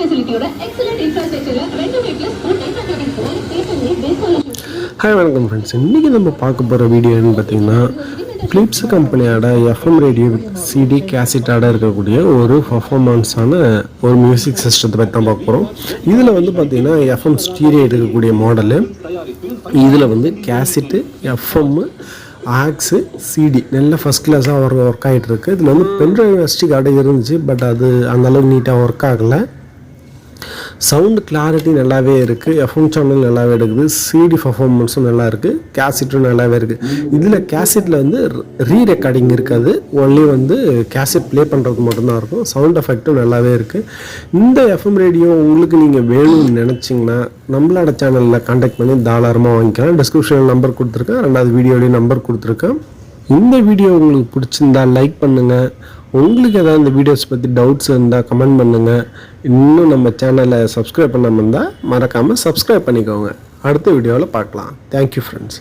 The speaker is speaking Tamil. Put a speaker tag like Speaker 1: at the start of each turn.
Speaker 1: ஃபெசிலிட்டியோட எக்ஸலண்ட் இன்ஃப்ராஸ்ட்ரக்சர்ல ரெண்டு
Speaker 2: ஹாய் வணக்கம் ஃப்ரெண்ட்ஸ் இன்றைக்கி நம்ம பார்க்க போகிற வீடியோன்னு பார்த்தீங்கன்னா ஃபிலிப்ஸ் கம்பெனியோட எஃப்எம் ரேடியோ சிடி கேசட்டாட இருக்கக்கூடிய ஒரு பர்ஃபார்மன்ஸான ஒரு மியூசிக் சிஸ்டத்தை பற்றி தான் பார்க்க போகிறோம் இதில் வந்து பார்த்தீங்கன்னா எஃப்எம் ஸ்டீரியோ இருக்கக்கூடிய மாடலு இதில் வந்து கேசட்டு எஃப்எம்மு ஆக்ஸு சிடி நல்ல ஃபஸ்ட் கிளாஸாக ஒர்க் ஒர்க் ஆகிட்டு இருக்கு. இதில் வந்து பென்ட்ரைவ் எஸ்டி கார்டு இருந்துச்சு பட் அது அந்தளவுக்கு நீட்டாக ஒர்க் ஆகலை. சவுண்டு கிளாரிட்டி நல்லாவே இருக்குது எஃப்எம் சேனல் நல்லாவே எடுக்குது சிடி பர்ஃபார்மன்ஸும் நல்லா இருக்குது கேசட்டும் நல்லாவே இருக்குது இதில் கேசட்டில் வந்து ரீ ரெக்கார்டிங் இருக்காது ஒன்லி வந்து கேசட் ப்ளே பண்ணுறது மட்டும்தான் இருக்கும் சவுண்ட் எஃபெக்ட்டும் நல்லாவே இருக்குது இந்த எஃப்எம் ரேடியோ உங்களுக்கு நீங்கள் வேணும்னு நினச்சிங்கன்னா நம்மளோட சேனலில் காண்டாக்ட் பண்ணி தாராளமாக வாங்கிக்கலாம். டிஸ்கிரிப்ஷனில் நம்பர் கொடுத்துருக்கேன் ரெண்டாவது வீடியோலேயும் நம்பர் கொடுத்துருக்கேன். இந்த வீடியோ உங்களுக்கு பிடிச்சிருந்தா லைக் பண்ணுங்கள் உங்களுக்கு ஏதாவது இந்த வீடியோஸ் பற்றி டவுட்ஸ் இருந்தால் கமெண்ட் பண்ணுங்கள் இன்னும் நம்ம சேனலை சப்ஸ்கிரைப் பண்ணாமல் இருந்தால் மறக்காமல் சப்ஸ்கிரைப் பண்ணிக்கோங்க. அடுத்த வீடியோவில் பார்க்கலாம். Thank you friends